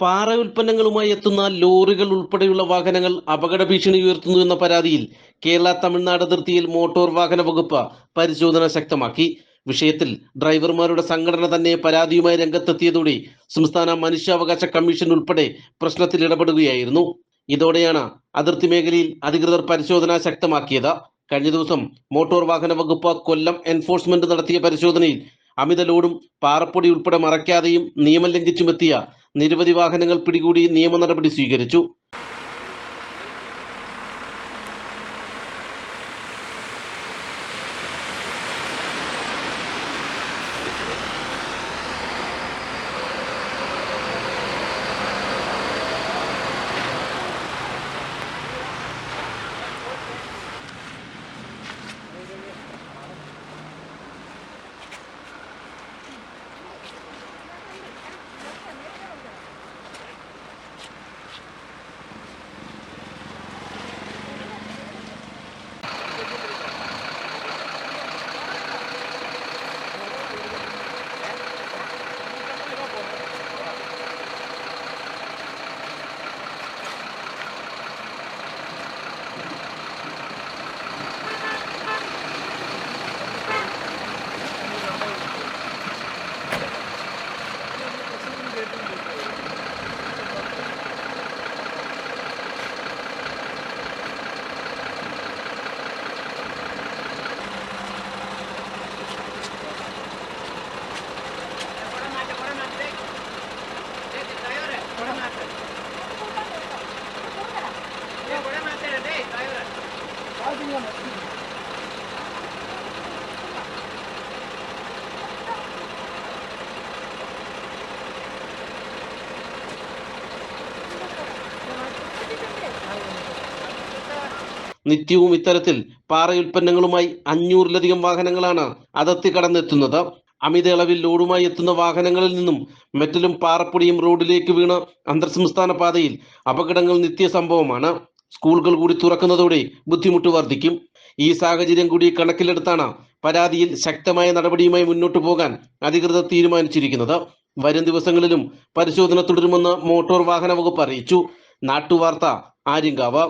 പാറ ഉൽപ്പന്നങ്ങളുമായി എത്തുന്ന ലോറികൾ ഉൾപ്പെടെയുള്ള വാഹനങ്ങൾ അപകട ഭീഷണി ഉയർത്തുന്നു എന്ന പരാതിയിൽ കേരള തമിഴ്നാട് അതിർത്തിയിൽ മോട്ടോർ വാഹന വകുപ്പ് പരിശോധന ശക്തമാക്കി. വിഷയത്തിൽ ഡ്രൈവർമാരുടെ സംഘടന തന്നെ പരാതിയുമായി രംഗത്തെത്തിയതോടെ സംസ്ഥാന മനുഷ്യാവകാശ കമ്മീഷൻ ഉൾപ്പെടെ പ്രശ്നത്തിൽ ഇടപെടുകയായിരുന്നു. ഇതോടെയാണ് അതിർത്തി മേഖലയിൽ അധികൃതർ പരിശോധന ശക്തമാക്കിയത്. കഴിഞ്ഞ ദിവസം മോട്ടോർ വാഹന വകുപ്പ് കൊല്ലം എൻഫോഴ്സ്മെന്റ് നടത്തിയ പരിശോധനയിൽ അമിത ലോഡും പാറപ്പൊടി ഉൾപ്പെടെ മറയ്ക്കാതെയും നിയമം ലംഘിച്ചുമെത്തിയ നിരവധി വാഹനങ്ങൾ പിടികൂടി നിയമ നടപടി സ്വീകരിച്ചു. നിത്യവും ഇത്തരത്തിൽ പാറയുൽപ്പന്നങ്ങളുമായി അഞ്ഞൂറിലധികം വാഹനങ്ങളാണ് അതിർത്തി കടന്നെത്തുന്നത്. അമിത അളവിൽ ലോഡുമായി എത്തുന്ന വാഹനങ്ങളിൽ നിന്നും മെറ്റലും പാറപ്പൊടിയും റോഡിലേക്ക് വീണ് അന്തർ സംസ്ഥാന പാതയിൽ അപകടങ്ങൾ നിത്യ സംഭവമാണ് സ്കൂളുകൾ കൂടി തുറക്കുന്നതോടെ ബുദ്ധിമുട്ട് വർദ്ധിക്കും. ഈ സാഹചര്യം കൂടി കണക്കിലെടുത്താണ് പരാതിയിൽ ശക്തമായ നടപടിയുമായി മുന്നോട്ടു പോകാൻ അധികൃതർ തീരുമാനിച്ചിരിക്കുന്നത്. വരും ദിവസങ്ങളിലും പരിശോധന തുടരുമെന്ന് മോട്ടോർ വാഹന വകുപ്പ് അറിയിച്ചു. നാട്ടുവാർത്ത ആര്യങ്കാവ്.